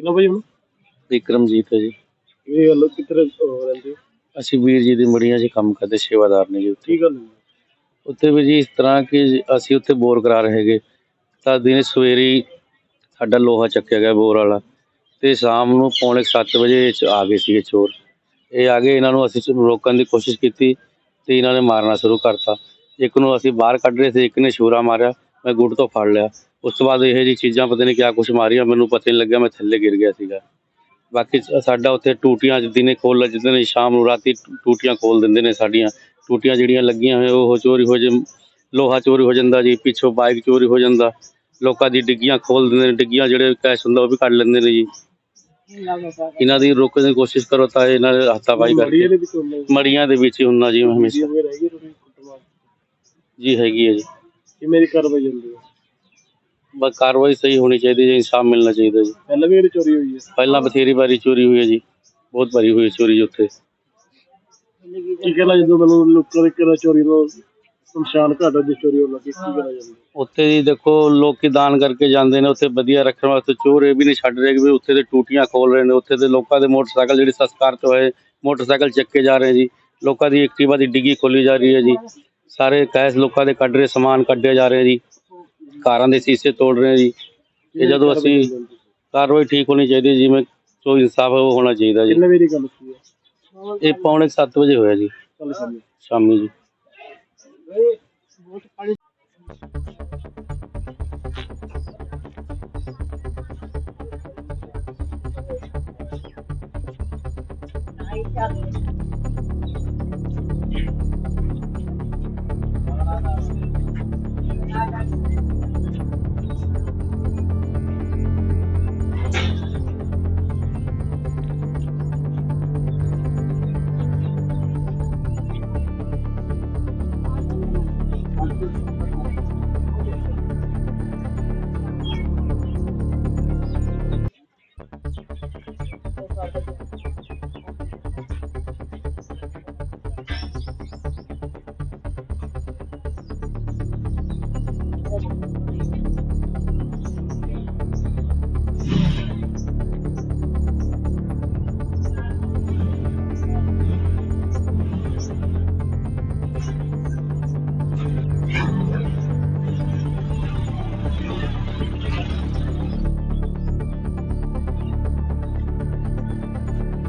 ਕਿੰਨਾ ਭਾਈ ਹੁਣ? ਵਿਕਰਮਜੀਤ ਹੈ ਜੀ। ਇਹ ਗੱਲ ਕਿੱਧਰ ਰਹਿੰਦੇ? ਹੋ? ਅਸੀਂ ਵੀਰ ਜੀ ਦੀ ਮੜੀਆਂ 'ਚ ਕੰਮ ਕਰਦੇ ਸੇਵਾਦਾਰ ਨੇ ਜੀ ਉੱਥੇ। ਕੀ ਗੱਲ ਹੋਈ? ਉੱਥੇ ਵੀ ਜੀ ਇਸ ਤਰ੍ਹਾਂ ਕਿ ਅਸੀਂ ਉੱਥੇ ਬੋਰ ਕਰਾ ਰਹੇ ਹੈਗੇ। ਤਾਂ ਦਿਨੇ ਸਵੇਰੇ ਸਾਡਾ ਲੋਹਾ ਚੱਕਿਆ ਗਿਆ ਬੋਰ ਵਾਲਾ ਤੇ ਸ਼ਾਮ ਨੂੰ ਪੌਣੇ 7 ਵਜੇ 'ਚ ਆ ਗਏ ਸੀਗੇ ਚੋਰ। ਇਹ ਆ ਗਏ ਇਹਨਾਂ ਨੂੰ ਅਸੀਂ ਚ- ਰੋਕਣ ਦੀ ਕੋਸ਼ਿਸ਼ ਕੀਤੀ ਤੇ ਇਹਨਾਂ ਨੇ ਮਾਰਨਾ ਸ਼ੁਰੂ ਕਰਤਾ। ਇੱਕ ਨੂੰ ਅਸੀਂ ਬਾਹਰ ਕੱਢ ਰਹੇ ਸੀ ਇੱਕ ਨੇ ਛੁਰਾ ਮਾਰਿਆ ਮੈਂ ਗੁੱਟ ਤੋਂ ਫੜ ਲਿਆ। ਉਸ ਤੋਂ ਬਾਅਦ ਇਹ ਜੀ ਚੀਜ਼ਾਂ ਪਤਾ ਨਹੀਂ ਕਿਆ ਕੁਛ ਮਾਰੀਆਂ ਮੈਨੂੰ ਪਤਾ ਨਹੀਂ ਲੱਗਿਆ ਮੈਂ ਥੱਲੇ ਗਿਰ ਗਿਆ ਸੀਗਾ। ਬਾਕੀ ਸਾਡਾ ਉੱਥੇ ਟੂਟੀਆਂ ਦਿਨੇ ਖੋਲ ਦਿੰਦੇ ਨੇ ਸ਼ਾਮ ਨੂੰ ਰਾਤੀ ਟੂਟੀਆਂ ਖੋਲ ਦਿੰਦੇ ਨੇ ਸਾਡੀਆਂ। ਟੂਟੀਆਂ ਜਿਹੜੀਆਂ ਲੱਗੀਆਂ ਹੋਏ ਉਹ ਚੋਰੀ ਹੋ ਜੇ ਲੋਹਾ ਚੋਰੀ ਹੋ ਜਾਂਦਾ ਜੀ ਪਿੱਛੋਂ ਬਾਈਕ ਚੋਰੀ ਹੋ ਜਾਂਦਾ। ਲੋਕਾਂ ਦੀ ਡਿੱਗੀਆਂ ਖੋਲ ਦਿੰਦੇ ਨੇ ਡਿੱਗੀਆਂ ਜਿਹੜੇ ਕੈਸ਼ ਹੁੰਦਾ ਉਹ ਵੀ ਕੱਢ ਲੈਂਦੇ ਨੇ ਜੀ। ਇਹਨਾਂ ਦੀ ਰੋਕਣ ਦੀ ਕੋਸ਼ਿਸ਼ ਕਰੋ ਤਾਂ ਇਹਨਾਂ ਦੇ ਹੱਥਾਪਾਈ ਕਰਕੇ। ਮੜੀਆਂ ਦੇ ਵਿੱਚ ਹੀ ਹੁੰਨਾ ਜੀ ਹਮੇਸ਼ਾ। ਜੀ ਹੈਗੀ ਹੈ ਜੀ। ਇਹ ਮੇਰੀ ਕਾਰਵਾਈ ਹੁੰਦੀ ਹੈ। ਬਸ ਕਾਰਵਾਈ ਸਹੀ ਹੋਣੀ ਚਾਹੀਦੀ ਜੀ ਇਨਸਾਫ ਮਿਲਣਾ ਚਾਹੀਦਾ ਜੀ। ਪਹਿਲਾਂ ਵੀ ਇਹਦੀ ਚੋਰੀ ਹੋਈ ਹੈ? ਪਹਿਲਾਂ ਬਥੇਰੀ ਵਾਰੀ ਚੋਰੀ ਹੋਈ ਹੈ ਜੀ ਬਹੁਤ ਵਾਰੀ ਹੋਈ ਹੈ ਚੋਰੀ ਜੀ ਉੱਥੇ। ਕੀ ਕਹਿਣਾ ਜਦੋਂ ਮੈਨੂੰ ਲੋਕਾਂ ਦੇ ਘਰਾਂ ਚੋਰੀ ਨੂੰ ਸ਼ਮਸ਼ਾਨ ਘਾਟ ਦੀ ਚੋਰੀ ਹੋਣ ਲੱਗੀ ਕੀ ਕਹਿਣਾ ਜਾਂਦਾ ਉੱਥੇ ਜੀ ਦੇਖੋ ਲੋਕੀ ਦਾਨ ਕਰਕੇ ਜਾਂਦੇ ਨੇ ਉੱਥੇ ਵਧੀਆ ਰੱਖਣ ਵਾਸਤੇ ਚੋਰ ਇਹ ਵੀ ਨਹੀਂ ਛੱਡ ਰਹੇ ਕਿ ਵੀ ਉੱਥੇ ਦੇ ਟੂਟੀਆਂ ਖੋਲ ਰਹੇ ਨੇ ਉੱਥੇ ਦੇ ਲੋਕਾਂ ਦੇ ਮੋਟਰਸਾਈਕਲ ਜਿਹੜੇ ਸੰਸਕਾਰ ਤੋਂ ਹੋਏ ਮੋਟਰਸਾਈਕਲ ਚੱਕੇ ਜਾ ਰਹੇ ਜੀ ਲੋਕਾਂ ਦੀ ਐਕਟਿਵਾ ਦੀ ਡਿੱਗੀ ਖੋਲੀ ਜਾ ਰਹੀ ਹੈ ਜੀ। ਸਾਰੇ ਕੈਸ਼ ਲੋਕਾਂ ਦੇ ਕੱਢ ਰਹੇ ਸਮਾਨ ਕੱਢੇ ਜਾ ਰਹੇ ਜੀ। ਕਾਰਾਂ ਦੇ ਸ਼ੀਸ਼ੇ ਤੋੜ ਰਹੇ ਜੀ। ਤੇ ਜਦੋਂ ਅਸੀਂ ਕਾਰਵਾਈ ਠੀਕ ਹੋਣੀ ਚਾਹੀਦੀ ਜਿਵੇਂ ਜੋ ਇਨਸਾਫ ਹੈ ਹੋਣਾ ਚਾਹੀਦਾ ਜੀ। ਵਜੇ ਇਹ? ਪੌਣੇ 7 ਵਜੇ ਹੋਇਆ ਜੀ ਸ਼ਾਮੀ। ਜੀ। about this.